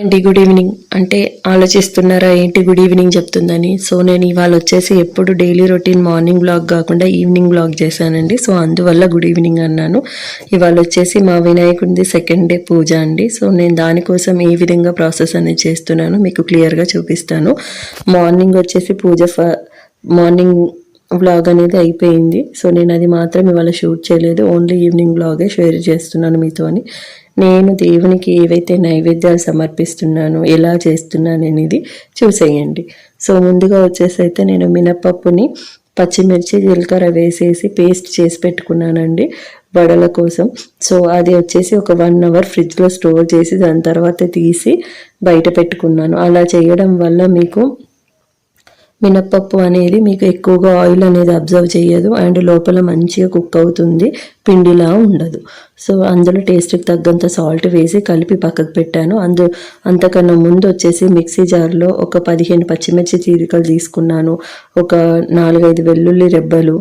ఏంటి good evening అంటే ఆలోచిస్తున్నారా ఏంటి గుడ్ ఈవినింగ్ చెప్తుందని? సో నేను ఇవాళ వచ్చేసి ఎప్పుడు డైలీ రొటీన్ మార్నింగ్ బ్లాగ్ కాకుండా ఈవినింగ్ బ్లాగ్ చేశానండి. సో అందువల్ల గుడ్ ఈవినింగ్ అన్నాను. ఇవాళ వచ్చేసి మా వినాయకుడిది సెకండ్ డే పూజ అండి. సో నేను దానికోసం ఏ విధంగా ప్రాసెస్ అనేది చేస్తున్నాను మీకు క్లియర్గా చూపిస్తాను. మార్నింగ్ వచ్చేసి పూజ ఫ మార్నింగ్ వ్లాగ్ అనేది అయిపోయింది. సో నేను అది మాత్రం ఇవాళ షూట్ చేయలేదు. ఓన్లీ ఈవినింగ్ వ్లాగే షేర్ చేస్తున్నాను మీతోని. నేను దేవునికి ఏవైతే నైవేద్యాలు సమర్పిస్తున్నానో ఎలా చేస్తున్నాను అనేది చూసేయండి. సో ముందుగా వచ్చేసి అయితే నేను మినపప్పుని పచ్చిమిర్చి జీలకర్ర వేసేసి పేస్ట్ చేసి పెట్టుకున్నానండి వడల కోసం. సో అది వచ్చేసి ఒక వన్ అవర్ ఫ్రిడ్జ్లో స్టోర్ చేసి దాని తర్వాత తీసి బయట పెట్టుకున్నాను. అలా చేయడం వల్ల మీకు మినప్పప్పు అనేది మీకు ఎక్కువగా ఆయిల్ అనేది అబ్జర్వ్ చేయదు అండ్ లోపల మంచిగా కుక్ అవుతుంది పిండిలా ఉండదు. సో అందులో టేస్ట్కి తగ్గంత సాల్ట్ వేసి కలిపి పక్కకు పెట్టాను. అందు అంతకన్నా ముందు వచ్చేసి మిక్సీ జార్లో ఒక పదిహేను పచ్చిమిర్చి చీరికలు తీసుకున్నాను. ఒక నాలుగైదు వెల్లుల్లి రెబ్బలు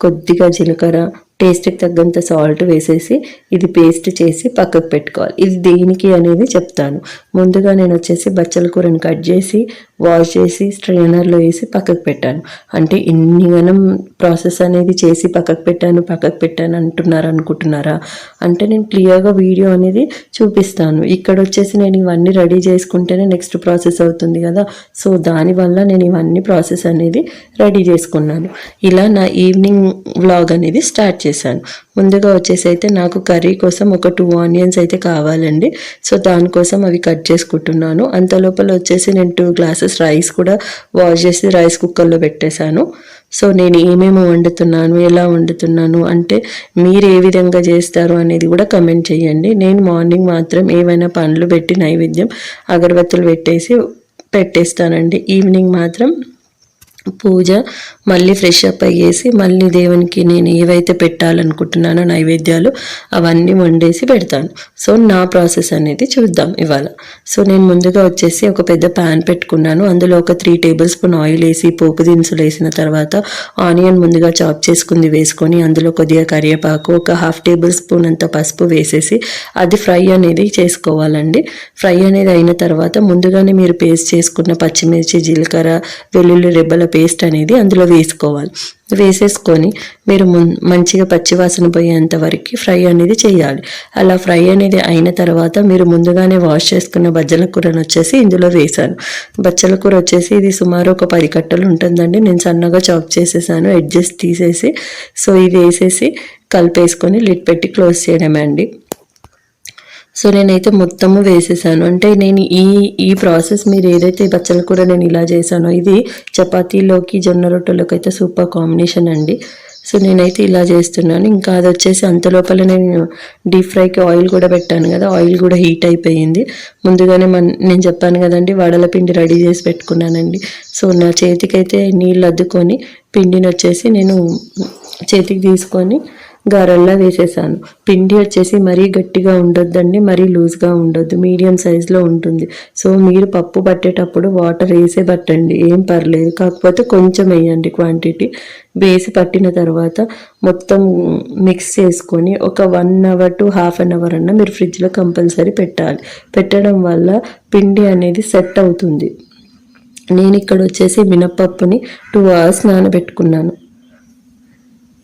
కొద్దిగా జీలకర్ర టేస్ట్కి తగ్గంత సాల్ట్ వేసేసి ఇది పేస్ట్ చేసి పక్కకు పెట్టుకోవాలి. ఇది దేనికి అనేది చెప్తాను. ముందుగా నేను వచ్చేసి బచ్చల కూరని కట్ చేసి వాష్ చేసి స్ట్రైనర్లో వేసి పక్కకు పెట్టాను. అంటే ఇన్ని గనం ప్రాసెస్ అనేది చేసి పక్కకు పెట్టాను పక్కకు పెట్టాను అంటున్నారు అనుకుంటున్నారా? అంటే నేను క్లియర్గా వీడియో అనేది చూపిస్తాను. ఇక్కడ వచ్చేసి నేను ఇవన్నీ రెడీ చేసుకుంటేనే నెక్స్ట్ ప్రాసెస్ అవుతుంది కదా. సో దానివల్ల నేను ఇవన్నీ ప్రాసెస్ అనేది రెడీ చేసుకున్నాను. ఇలా నా ఈవినింగ్ వ్లాగ్ అనేది స్టార్ట్ చేశాను ముందుగా వచ్చేసి అయితే నాకు కర్రీ కోసం ఒక టూ ఆనియన్స్ అయితే కావాలండి. సో దానికోసం అవి కట్ చేసుకుంటున్నాను. అంత లోపల వచ్చేసి నేను టూ గ్లాసెస్ రైస్ కూడా వాష్ చేసి రైస్ కుక్కర్లో పెట్టేశాను. సో నేను ఏమేమి వండుతున్నాను ఎలా వండుతున్నాను అంటే మీరు ఏ విధంగా చేస్తారు అనేది కూడా కమెంట్ చేయండి. నేను మార్నింగ్ మాత్రం ఏమైనా పండ్లు పెట్టి నైవేద్యం అగరబత్తులు పెట్టేసి పెట్టేస్తానండి. ఈవినింగ్ మాత్రం పూజ మళ్ళీ ఫ్రెష్ అప్ అయ్యేసి మళ్ళీ దేవునికి నేను ఏవైతే పెట్టాలనుకుంటున్నానో నైవేద్యాలు అవన్నీ వండేసి పెడతాను. సో నా ప్రాసెస్ అనేది చూద్దాం ఇవాళ. సో నేను ముందుగా వచ్చేసి ఒక పెద్ద ప్యాన్ పెట్టుకున్నాను. అందులో ఒక త్రీ టేబుల్ స్పూన్ ఆయిల్ వేసి పోపు దినుసులు వేసిన తర్వాత ఆనియన్ ముందుగా చాప్ చేసుకుంది వేసుకొని అందులో కొద్దిగా కరివేపాకు ఒక హాఫ్ టేబుల్ స్పూన్ అంత పసుపు వేసేసి అది ఫ్రై అనేది చేసుకోవాలండి. ఫ్రై అనేది అయిన తర్వాత ముందుగానే మీరు పేస్ట్ చేసుకున్న పచ్చిమిర్చి జీలకర్ర వెల్లుల్లి రెబ్బల పేస్ట్ అనేది అందులో వేసుకోవాలి. వేసేసుకొని మీరు మంచిగా పచ్చివాసన పోయేంత వరకు ఫ్రై అనేది చేయాలి. అలా ఫ్రై అనేది అయిన తర్వాత మీరు ముందుగానే వాష్ చేసుకున్న బజ్జల కూరను వచ్చేసి ఇందులో వేశాను. బచ్చల కూర వచ్చేసి ఇది సుమారు ఒక పది కట్టలు ఉంటుందండి. నేను సన్నగా చాప్ చేసేసాను అడ్జస్ట్ తీసేసి సో ఇది వేసేసి కలిపేసుకొని లిడ్ పెట్టి క్లోజ్ చేయడమే అండి. సో నేనైతే మొత్తము వేసేసాను. అంటే నేను ఈ ఈ ప్రాసెస్ మీరు ఏదైతే బచ్చలు కూడా నేను ఇలా చేశానో ఇది చపాతీలోకి జొన్న రొట్టెలోకి అయితే సూపర్ కాంబినేషన్ అండి. సో నేనైతే ఇలా చేస్తున్నాను. ఇంకా అది వచ్చేసి అంత లోపల నేను డీప్ ఫ్రైకి ఆయిల్ కూడా పెట్టాను కదా ఆయిల్ కూడా హీట్ అయిపోయింది. ముందుగానే మన నేను చెప్పాను కదండి వడల పిండి రెడీ చేసి పెట్టుకున్నానండి. సో నా చేతికైతే నీళ్ళు అద్దుకొని పిండిని వచ్చేసి నేను చేతికి తీసుకొని గారెల్లా వేసేసాను. పిండి వచ్చేసి మరీ గట్టిగా ఉండొద్దండి మరీ లూజ్గా ఉండొద్దు మీడియం సైజులో ఉంటుంది. సో మీరు పప్పు పట్టేటప్పుడు వాటర్ వేసే పట్టండి ఏం పర్లేదు. కాకపోతే కొంచెం వేయండి క్వాంటిటీ. వేసి పట్టిన తర్వాత మొత్తం మిక్స్ చేసుకొని ఒక one hour to half an hour అన్న మీరు ఫ్రిడ్జ్లో కంపల్సరీ పెట్టాలి. పెట్టడం వల్ల పిండి అనేది సెట్ అవుతుంది. నేను ఇక్కడ వచ్చేసి మినపప్పుని టూ అవర్స్ నానబెట్టుకున్నాను.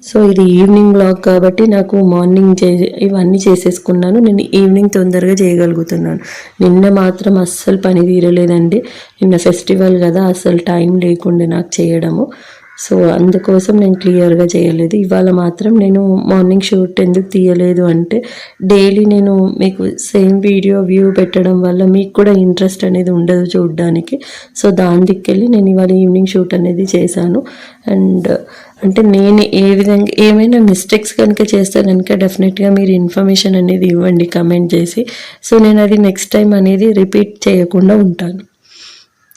సో ఇది ఈవినింగ్ బ్లాగ్ కాబట్టి నాకు మార్నింగ్ చే ఇవన్నీ చేసేసుకున్నాను. నేను ఈవినింగ్ తొందరగా చేయగలుగుతున్నాను. నిన్న మాత్రం అస్సలు పని తీరలేదండి. నిన్న ఫెస్టివల్ కదా అస్సలు టైం లేకుండే నాకు చేయడము. సో అందుకోసం నేను క్లియర్గా చేయలేదు. ఇవాళ మాత్రం నేను మార్నింగ్ షూట్ ఎందుకు తీయలేదు అంటే డైలీ నేను మీకు సేమ్ వీడియో వ్యూ పెట్టడం వల్ల మీకు కూడా ఇంట్రెస్ట్ అనేది ఉండదు చూడడానికి. సో దాని దిక్కెళ్ళి నేను ఇవాళ ఈవినింగ్ షూట్ అనేది చేశాను. అండ్ అంటే నేను ఏ విధంగా ఏమైనా మిస్టేక్స్ కనుక చేస్తే కనుక డెఫినెట్గా మీరు ఇన్ఫర్మేషన్ అనేది ఇవ్వండి కమెంట్ చేసి. సో నేను అది నెక్స్ట్ టైం అనేది రిపీట్ చేయకుండా ఉంటాను.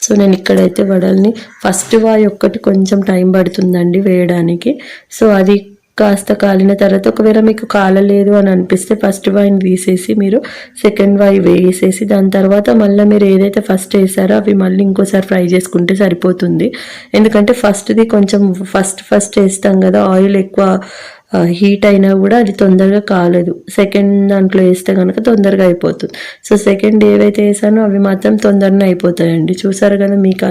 సో నేను ఇక్కడైతే వడల్ని ఫస్ట్ వాయి ఒక్కటి కొంచెం టైం పడుతుందండి వేయడానికి. సో అది కాస్త కాలిన తర్వాత ఒకవేళ మీకు కాలలేదు అని అనిపిస్తే ఫస్ట్ వాయిని తీసేసి మీరు సెకండ్ వాయి వేసేసి దాని తర్వాత మళ్ళీ మీరు ఏదైతే ఫస్ట్ వేసారో అవి మళ్ళీ ఇంకోసారి ఫ్రై చేసుకుంటే సరిపోతుంది. ఎందుకంటే ఫస్ట్ది కొంచెం ఫస్ట్ ఫస్ట్ వేస్తాం కదా ఆయిల్ ఎక్కువ హీట్ అయినా కూడా అది తొందరగా కాలేదు. సెకండ్ దాంట్లో వేస్తే కనుక తొందరగా అయిపోతుంది. సో సెకండ్ ఏవైతే వేసానో అవి మాత్రం తొందరనే అయిపోతాయండి. చూసారు కదా మీకు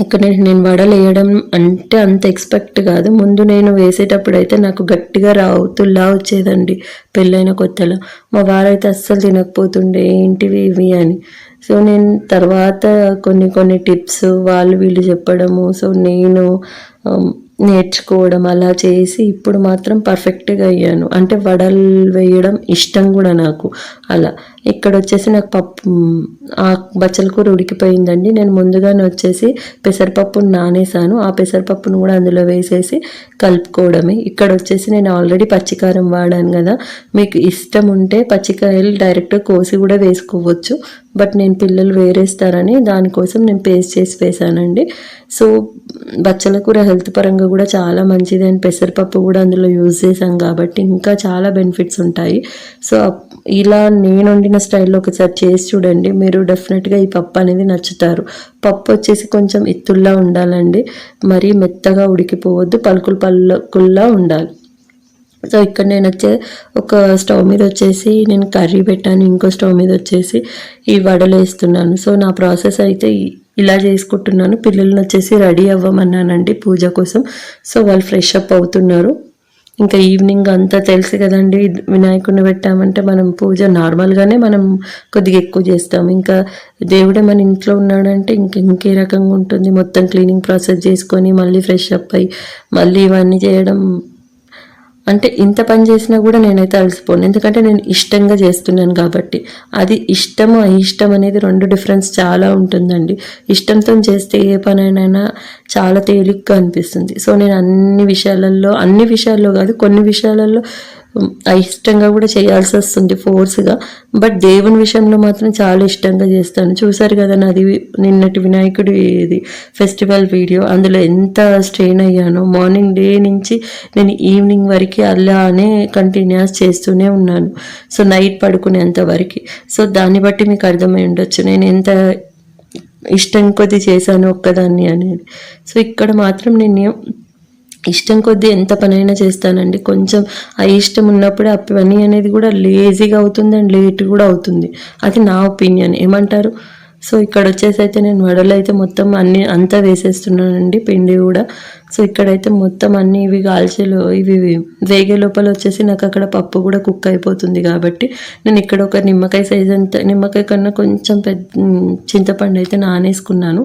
ఇక్కడ నేను వడలు వేయడం అంటే అంత ఎక్స్పెక్ట్ కాదు. ముందు నేను వేసేటప్పుడు అయితే నాకు గట్టిగా రావుతుల్లా వచ్చేదండి పెళ్ళైన కొత్తలో. మా వారైతే అస్సలు తినకపోతుండే ఏంటివి ఇవి? అని. సో నేను తర్వాత కొన్ని కొన్ని టిప్స్ వాళ్ళు వీళ్ళు చెప్పడము సో నేను నేర్చుకోవడం అలా చేసి ఇప్పుడు మాత్రం పర్ఫెక్ట్గా అయ్యాను. అంటే వడలు వేయడం ఇష్టం కూడా నాకు. అలా. ఇక్కడ వచ్చేసి నాకు పప్పు ఆ బచ్చల కూర ఉడికిపోయిందండి. నేను ముందుగానే వచ్చేసి పెసరపప్పును నానేసాను. ఆ పెసరపప్పును కూడా అందులో వేసేసి కలుపుకోవడమే. ఇక్కడ వచ్చేసి నేను ఆల్రెడీ పచ్చికారం వాడాను కదా. మీకు ఇష్టం ఉంటే పచ్చికాయలు డైరెక్ట్ కోసి కూడా వేసుకోవచ్చు. బట్ నేను పిల్లలు వేరేస్తారని దానికోసం నేను పేస్ట్ చేసి వేసానండి. సో బచ్చల కూర హెల్త్ పరంగా కూడా చాలా మంచిది. అండ్ పెసరపప్పు కూడా అందులో యూజ్ చేసాం కాబట్టి ఇంకా చాలా బెనిఫిట్స్ ఉంటాయి. సో ఇలా నేను వండిన స్టైల్లో ఒకసారి చేసి చూడండి. మీరు డెఫినెట్గా ఈ పప్పు అనేది నచ్చుతారు. పప్పు వచ్చేసి కొంచెం ఇత్తుల్లా ఉండాలండి. మరీ మెత్తగా ఉడికిపోవద్దు. పలుకులు పలుకుల్లా ఉండాలి. సో ఇక్కడ నేను వచ్చే ఒక స్టవ్ మీద వచ్చేసి నేను కర్రీ పెట్టాను. ఇంకో స్టవ్ మీద వచ్చేసి ఈ వడలు వేస్తున్నాను. సో నా ప్రాసెస్ అయితే ఇలా చేసుకుంటున్నాను. పిల్లల్ని వచ్చేసి రెడీ అవ్వమన్నానండి పూజ కోసం. సో వాళ్ళు ఫ్రెష్ అప్ అవుతున్నారు. ఇంకా ఈవినింగ్ అంతా తెలుసు కదండి వినాయకుడిని పెట్టామంటే మనం పూజ నార్మల్గానే మనం కొద్దిగా ఎక్కువ చేస్తాం. ఇంకా దేవుడే మన ఇంట్లో ఉన్నాడంటే ఇంక ఇంకే రకంగా ఉంటుంది. మొత్తం క్లీనింగ్ ప్రాసెస్ చేసుకొని మళ్ళీ ఫ్రెష్ అప్ అయ్యి మళ్ళీ ఇవన్నీ చేయడం అంటే ఇంత పని చేసినా కూడా నేనైతే అలసిపోను. ఎందుకంటే నేను ఇష్టంగా చేస్తున్నాను కాబట్టి. అది ఇష్టము అయిష్టం అనేది రెండు డిఫరెన్స్ చాలా ఉంటుందండి. ఇష్టంతో చేస్తే ఏ పనైనా చాలా తేలిగ్గా అనిపిస్తుంది. సో నేను అన్ని విషయాలలో అన్ని విషయాల్లో కాదు కొన్ని విషయాలలో అయిష్టంగా కూడా చేయాల్సి వస్తుంది ఫోర్స్గా. బట్ దేవుని విషయంలో మాత్రం చాలా ఇష్టంగా చేస్తాను. చూసారు కదా నాది నిన్నటి వినాయకుడి ఇది ఫెస్టివల్ వీడియో. అందులో ఎంత స్ట్రెయిన్ అయ్యానో మార్నింగ్ డే నుంచి నేను ఈవినింగ్ వరకు అలానే కంటిన్యూస్ చేస్తూనే ఉన్నాను. సో నైట్ పడుకునేంత వరకు. సో దాన్ని బట్టి మీకు అర్థమై ఉండొచ్చు. నేను ఎంత ఇష్టం కొద్ది చేశాను ఒక్కదాన్ని అనేది. సో ఇక్కడ మాత్రం నేను ఇష్టం కొద్దీ ఎంత పనైనా చేస్తానండి. కొంచెం ఆ ఇష్టం ఉన్నప్పుడే ఆ పని అనేది కూడా లేజీగా అవుతుంది అండ్ లేట్ కూడా అవుతుంది. అది నా ఒపీనియన్ ఏమంటారు? సో ఇక్కడ వచ్చేసి అయితే నేను వడలు అయితే మొత్తం అన్ని అంతా వేసేస్తున్నానండి పిండి కూడా. సో ఇక్కడైతే మొత్తం అన్ని ఇవి కాల్చేలో ఇవి వేగే లోపల వచ్చేసి నాకు అక్కడ పప్పు కూడా కుక్ అయిపోతుంది కాబట్టి నేను ఇక్కడ ఒక నిమ్మకాయ సైజ్ అంత నిమ్మకాయ కన్నా కొంచెం పెద్ద చింతపండు అయితే నానేసుకున్నాను.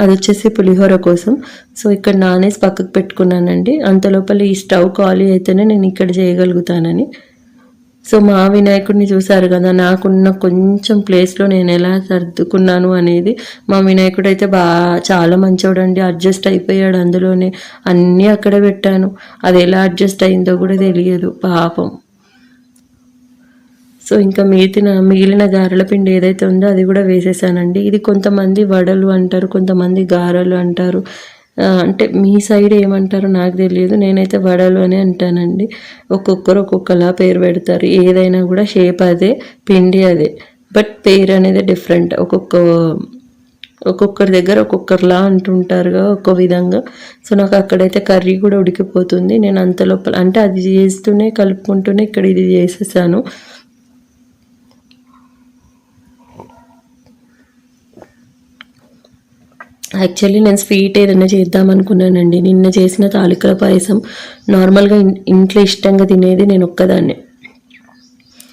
అది వచ్చేసి పులిహోర కోసం. సో ఇక్కడ నానేసి పక్కకు పెట్టుకున్నానండి. అంత లోపల ఈ స్టవ్ ఖాళీ అయితేనే నేను ఇక్కడ చేయగలుగుతానని. సో మా వినాయకుడిని చూసారు కదా నాకున్న కొంచెం ప్లేస్లో నేను ఎలా సర్దుకున్నాను అనేది మా వినాయకుడు అయితే బాగా చాలా మంచోడండి. అడ్జస్ట్ అయిపోయాడు అందులోనే. అన్నీ అక్కడ పెట్టాను. అది ఎలా అడ్జస్ట్ అయిందో కూడా తెలియదు. పాపం. సో ఇంకా మిగిలిన మిగిలిన గారెల పిండి ఏదైతే ఉందో అది కూడా వేసేసానండి. ఇది కొంతమంది వడలు అంటారు కొంతమంది గారెలు అంటారు. అంటే మీ సైడ్ ఏమంటారో నాకు తెలియదు. నేనైతే వడలు అని అంటానండి. ఒక్కొక్కరు ఒక్కొక్కలా పేరు పెడతారు. ఏదైనా కూడా షేప్ అదే పిండి అదే. బట్ పేరు అనేది డిఫరెంట్. ఒక్కొక్క ఒక్కొక్కరి దగ్గర ఒక్కొక్కరిలా అంటుంటారుగా ఒక్కో విధంగా. సో నాకు అక్కడైతే కర్రీ కూడా ఉడికిపోతుంది. నేను అంత లోపల అంటే అది చేస్తూనే కలుపుకుంటూనే ఇక్కడ ఇది చేసేసాను. యాక్చువల్లీ నేను స్వీట్ ఏదైనా చేద్దాం అనుకున్నానండి. నిన్న చేసిన తాలికల పాయసం నార్మల్గా ఇంట్లో ఇష్టంగా తినేది నేను ఒక్కదాన్నే.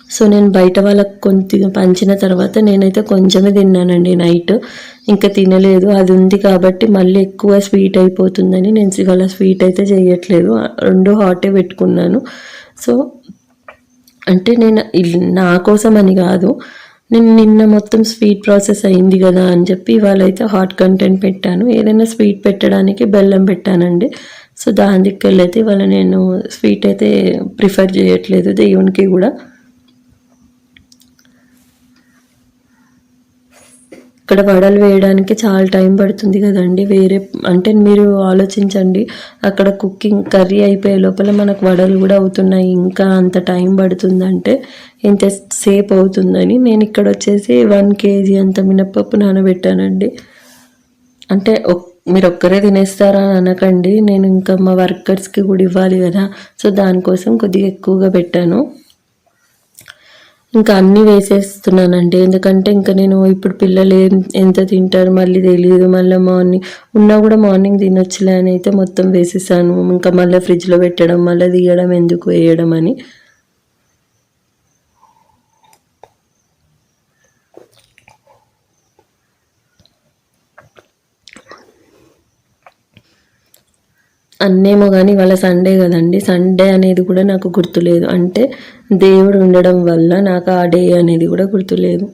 సో నేను బయట వాళ్ళకి కొంచెం పంచిన తర్వాత నేనైతే కొంచెమే తిన్నానండి నైట్. ఇంకా తినలేదు. అది ఉంది కాబట్టి మళ్ళీ ఎక్కువ స్వీట్ అయిపోతుందని నేను ఇవాళ స్వీట్ అయితే చేయట్లేదు. రెండు హాటే పెట్టుకున్నాను. సో అంటే నేను నా కోసం అని కాదు. నేను నిన్న మొత్తం స్వీట్ ప్రాసెస్ అయింది కదా అని చెప్పి ఇవాళ అయితే హాట్ కంటెంట్ పెట్టాను. ఏదైనా స్వీట్ పెట్టడానికి బెల్లం పెట్టానండి. సో దాని దిక్కెళ్ళి అయితే ఇవాళ నేను స్వీట్ అయితే ప్రిఫర్ చేయట్లేదు దేవునికి కూడా. ఇక్కడ వడలు వేయడానికి చాలా టైం పడుతుంది కదండి. వేరే అంటే మీరు ఆలోచించండి. అక్కడ కుకింగ్ కర్రీ అయిపోయే లోపల మనకు వడలు కూడా అవుతున్నాయి. ఇంకా అంత టైం పడుతుందంటే ఇంత సేపు అవుతుందని నేను ఇక్కడ వచ్చేసి వన్ కేజీ అంత మినప్పప్పు నానబెట్టానండి. అంటే మీరు ఒక్కరే తినేస్తారా అనకండి. నేను ఇంకా మా వర్కర్స్కి కూడా ఇవ్వాలి కదా. సో దానికోసం కొద్దిగా ఎక్కువగా పెట్టాను. ఇంకా అన్నీ వేసేస్తున్నానండి. ఎందుకంటే ఇంకా నేను ఇప్పుడు పిల్లలు ఎంత తింటారు మళ్ళీ తెలియదు మళ్ళీ మార్నింగ్ ఉన్నా కూడా మార్నింగ్ తినొచ్చులే అని అయితే మొత్తం వేసేసాను. ఇంకా మళ్ళీ ఫ్రిడ్జ్లో పెట్టడం మళ్ళీ తీయడం ఎందుకు వేయడం అని. అన్నేమో కానీ ఇవాళ సండే కదండి. సండే అనేది కూడా నాకు గుర్తులేదు. అంటే దేవుడు ఉండడం వల్ల నాకు ఆ డే అనేది కూడా గుర్తులేదు.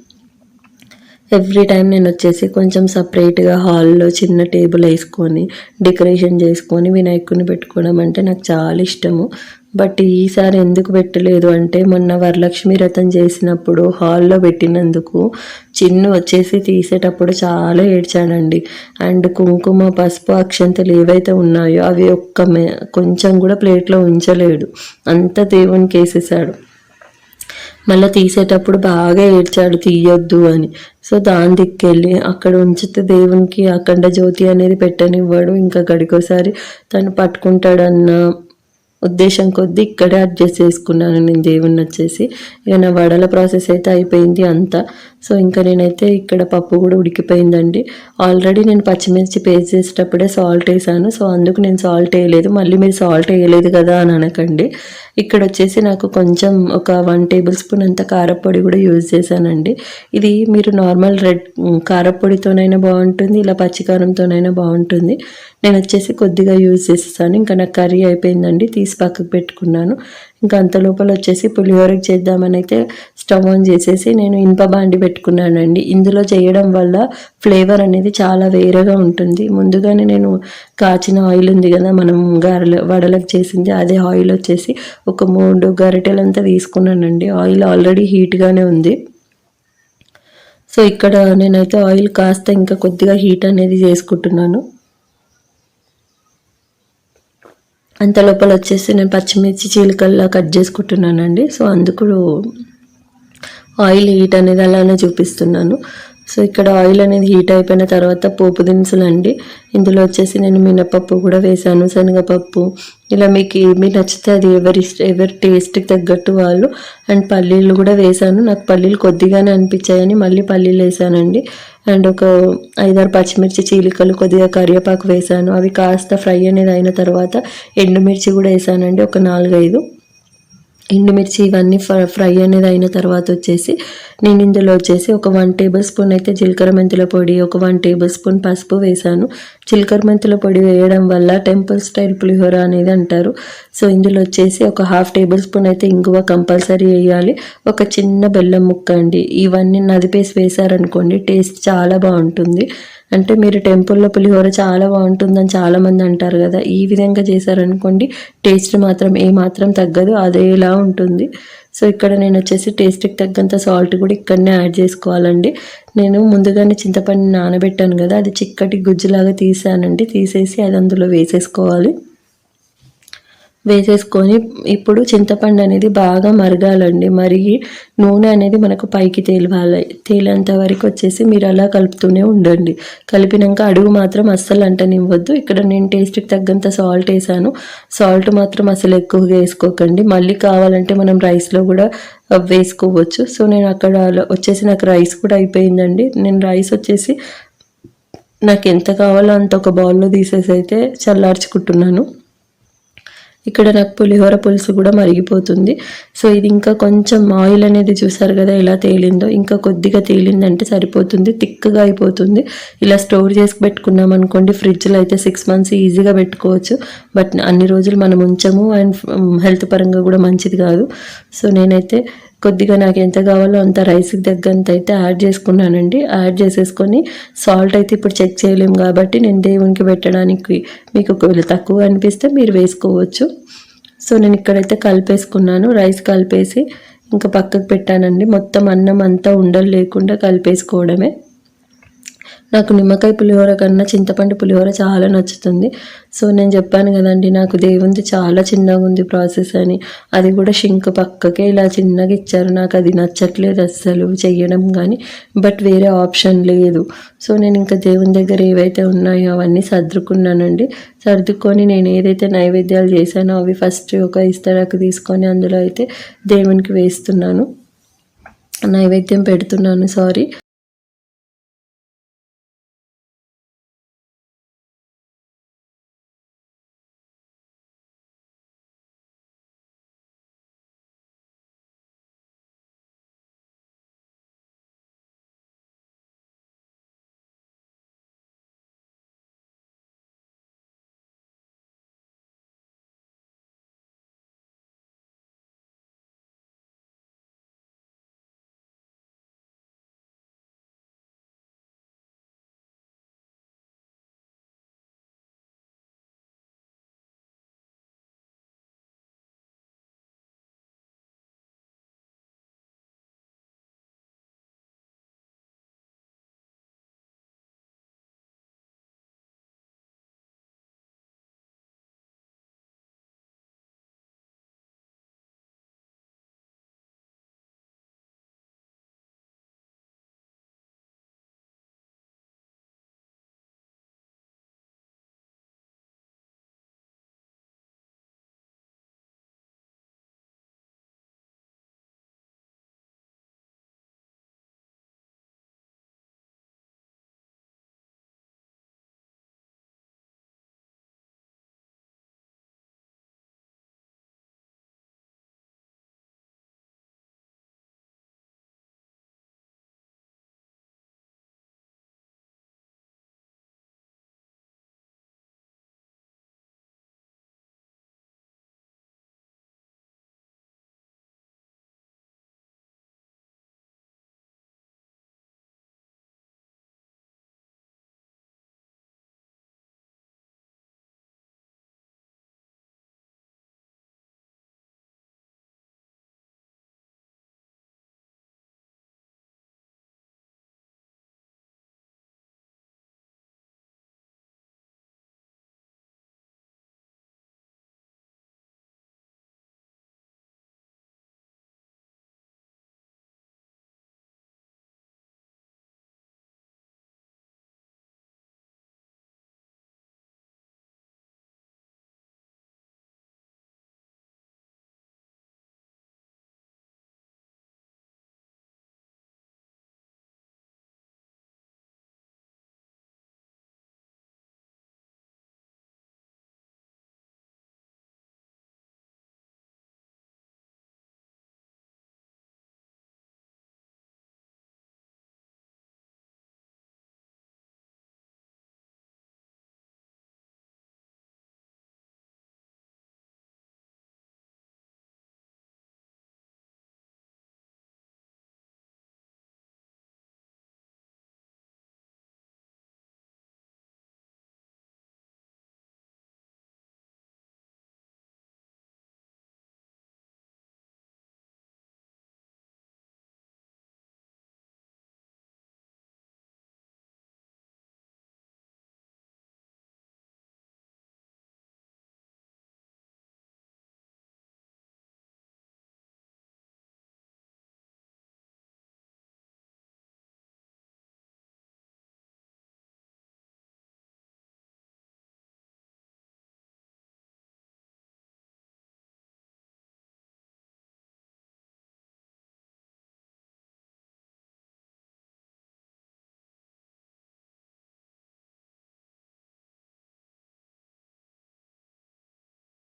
ఎవ్రీ టైం నేను వచ్చేసి కొంచెం సపరేట్గా హాల్లో చిన్న టేబుల్ వేసుకొని డెకరేషన్ చేసుకొని వినాయకుడిని పెట్టుకోవడం అంటే నాకు చాలా ఇష్టము. బట్ ఈసారి ఎందుకు పెట్టలేదు అంటే మొన్న వరలక్ష్మి రథం చేసినప్పుడు హాల్లో పెట్టినందుకు చిన్ను వచ్చేసి తీసేటప్పుడు చాలా ఏడ్చాడండి. అండ్ కుంకుమ పసుపు అక్షంతలు ఏవైతే ఉన్నాయో అవి ఒక్క కొంచెం కూడా ప్లేట్లో ఉంచలేడు అంత దేవునికి వేసేసాడు. మళ్ళీ తీసేటప్పుడు బాగా ఏడ్చాడు తీయొద్దు అని. సో దాని దిక్కెళ్ళి అక్కడ ఉంచితే దేవునికి అఖండ జ్యోతి అనేది పెట్టనివ్వడు. ఇంకా గడికోసారి తను పట్టుకుంటాడన్న ఉద్దేశం కొద్దీ ఇక్కడే అడ్జస్ట్ చేసుకున్నాను నేను దేవుణ్ణి వచ్చేసి. ఇక నా వడల ప్రాసెస్ అయితే అయిపోయింది అంతా. సో ఇంకా నేనైతే ఇక్కడ పప్పు కూడా ఉడికిపోయిందండి. ఆల్రెడీ నేను పచ్చిమిర్చి పేస్ట్ చేసేటప్పుడే సాల్ట్ వేసాను. సో అందుకు నేను సాల్ట్ వేయలేదు. మళ్ళీ మీరు సాల్ట్ వేయలేదు కదా అని అనకండి. ఇక్కడ వచ్చేసి నాకు కొంచెం ఒక వన్ టేబుల్ స్పూన్ అంత కారపొడి కూడా యూజ్ చేశానండి. ఇది మీరు నార్మల్ రెడ్ కారపొడితోనైనా బాగుంటుంది ఇలా పచ్చికారంతోనైనా బాగుంటుంది. నేను వచ్చేసి కొద్దిగా యూజ్ చేసేసాను. ఇంకా నాకు కర్రీ అయిపోయిందండి. తీసి పక్కకు పెట్టుకున్నాను. ఇంకా అంత లోపల వచ్చేసి పులిహోరకు చేద్దామని అయితే స్టవ్ ఆన్ చేసేసి నేను ఇనుప బాండి పెట్టుకున్నానండి. ఇందులో చేయడం వల్ల ఫ్లేవర్ అనేది చాలా వేరేగా ఉంటుంది. ముందుగానే నేను కాచిన ఆయిల్ ఉంది కదా మనం గారెల వడలకు చేసింది అదే ఆయిల్ వచ్చేసి ఒక మూడు గరిటెలంతా తీసుకున్నానండి. ఆయిల్ ఆల్రెడీ హీట్గానే ఉంది. సో ఇక్కడ నేనైతే ఆయిల్ కాస్త ఇంకా కొద్దిగా హీట్ అనేది చేసుకుంటున్నాను. అంత లోపల వచ్చేసి నేను పచ్చిమిర్చి చీలికల్లా కట్ చేసుకుంటున్నానండి. సో అందుకు ఆయిల్ హీట్ అనేది అలానే చూపిస్తున్నాను. సో ఇక్కడ ఆయిల్ అనేది హీట్ అయిపోయిన తర్వాత పోపు దినుసులు అండి ఇందులో వచ్చేసి నేను మినపప్పు కూడా వేసాను శనగపప్పు ఇలా మీకు ఏమి నచ్చితే అది ఎవరి ఎవరి టేస్ట్కి తగ్గట్టు వాళ్ళు. అండ్ పల్లీలు కూడా వేసాను. నాకు పల్లీలు కొద్దిగానే అనిపించాయని మళ్ళీ పల్లీలు వేసానండి. అండ్ ఒక ఐదారు పచ్చిమిర్చి చీలికలు కొద్దిగా కరివేపాకు వేసాను. అవి కాస్త ఫ్రై అనేది అయిన తర్వాత ఎండుమిర్చి కూడా వేసానండి. ఒక నాలుగైదు. ఎండుమిర్చి ఇవన్నీ ఫ్రై అనేది అయిన తర్వాత వచ్చేసి నేను ఇందులో వచ్చేసి ఒక వన్ టేబుల్ స్పూన్ అయితే జీలకర్ర మెంతుల పొడి ఒక వన్ టేబుల్ స్పూన్ పసుపు వేసాను జీలకర్ర మెంతుల పొడి వేయడం వల్ల టెంపుల్ స్టైల్ పులిహోర అనేది అంటారు. సో ఇందులో వచ్చేసి ఒక హాఫ్ టేబుల్ స్పూన్ అయితే ఇంగువ కంపల్సరీ వేయాలి. ఒక చిన్న బెల్లం ముక్క అండి. ఇవన్నీ నదిపేసి వేసారనుకోండి టేస్ట్ చాలా బాగుంటుంది. అంటే మీరు టెంపుల్లో పులిహోర చాలా బాగుంటుందని చాలామంది అంటారు కదా ఈ విధంగా చేశారనుకోండి టేస్ట్ మాత్రం ఏ మాత్రం తగ్గదు అదేలా ఉంటుంది. సో ఇక్కడ నేను వచ్చేసి టేస్ట్కి తగ్గంత సాల్ట్ కూడా ఇక్కడనే యాడ్ చేసుకోవాలండి. నేను ముందుగానే చింతపండు నానబెట్టాను కదా అది చిక్కటి గుజ్జులాగా తీసానండి. తీసేసి అది అందులో వేసేసుకోవాలి. వేసేసుకొని ఇప్పుడు చింతపండు అనేది బాగా మరగాలండి. మరిగి నూనె అనేది మనకు పైకి తేలవాలి. తేలేంత వరకు వచ్చేసి మీరు అలా కలుపుతూనే ఉండండి. కలిపినాక అడుగు మాత్రం అస్సలు అంటనివ్వద్దు. ఇక్కడ నేను టేస్ట్కి తగ్గంత సాల్ట్ వేసాను. సాల్ట్ మాత్రం అసలు ఎక్కువగా వేసుకోకండి. మళ్ళీ కావాలంటే మనం రైస్లో కూడా వేసుకోవచ్చు. సో నేను అక్కడ వచ్చేసి నాకు రైస్ కూడా అయిపోయిందండి. నేను రైస్ వచ్చేసి నాకు ఎంత కావాలో అంత ఒక బౌల్లో తీసేసి అయితే చల్లార్చుకుంటున్నాను. ఇక్కడ నాకు పులిహోర పులుసు కూడా మరిగిపోతుంది. సో ఇది ఇంకా కొంచెం ఆయిల్ అనేది చూసారు కదా ఎలా తేలిందో. ఇంకా కొద్దిగా తేలిందంటే సరిపోతుంది. థిక్గా అయిపోతుంది. ఇలా స్టోర్ చేసి పెట్టుకున్నాం అనుకోండి ఫ్రిడ్జ్లో అయితే సిక్స్ మంత్స్ ఈజీగా పెట్టుకోవచ్చు. బట్ అన్ని రోజులు మనం ఉంచము అండ్ హెల్త్ పరంగా కూడా మంచిది కాదు. సో నేనైతే కొద్దిగా నాకు ఎంత కావాలో అంత రైస్కి తగ్గంత అయితే యాడ్ చేసుకున్నానండి. యాడ్ చేసేసుకొని సాల్ట్ అయితే ఇప్పుడు చెక్ చేయలేము కాబట్టి నేను దేవునికి పెట్టడానికి మీకు ఒకవేళ తక్కువ అనిపిస్తే మీరు వేసుకోవచ్చు. సో నేను ఇక్కడైతే కలిపేసుకున్నాను. రైస్ కలిపేసి ఇంకా పక్కకు పెట్టానండి. మొత్తం అన్నం అంతా ఉండలు లేకుండా కలిపేసుకోవడమే. నాకు నిమ్మకాయ పులిహోర కన్నా చింతపండు పులిహోర చాలా నచ్చుతుంది. సో నేను చెప్పాను కదండి నాకు దేవుంది చాలా చిన్నగా ఉంది ప్రాసెస్ అని. అది కూడా షింక్ పక్కకే ఇలా చిన్నగా ఇచ్చారు. నాకు అది నచ్చట్లేదు అస్సలు చేయడం కానీ బట్ వేరే ఆప్షన్ లేదు. సో నేను ఇంకా దేవుని దగ్గర ఏవైతే ఉన్నాయో అవన్నీ సర్దుకున్నానండి. సర్దుకొని నేను ఏదైతే నైవేద్యాలు చేశానో అవి ఫస్ట్ ఒక ఇస్తరాకు తీసుకొని అందులో అయితే దేవునికి వేస్తున్నాను. నైవేద్యం పెడుతున్నాను సారీ.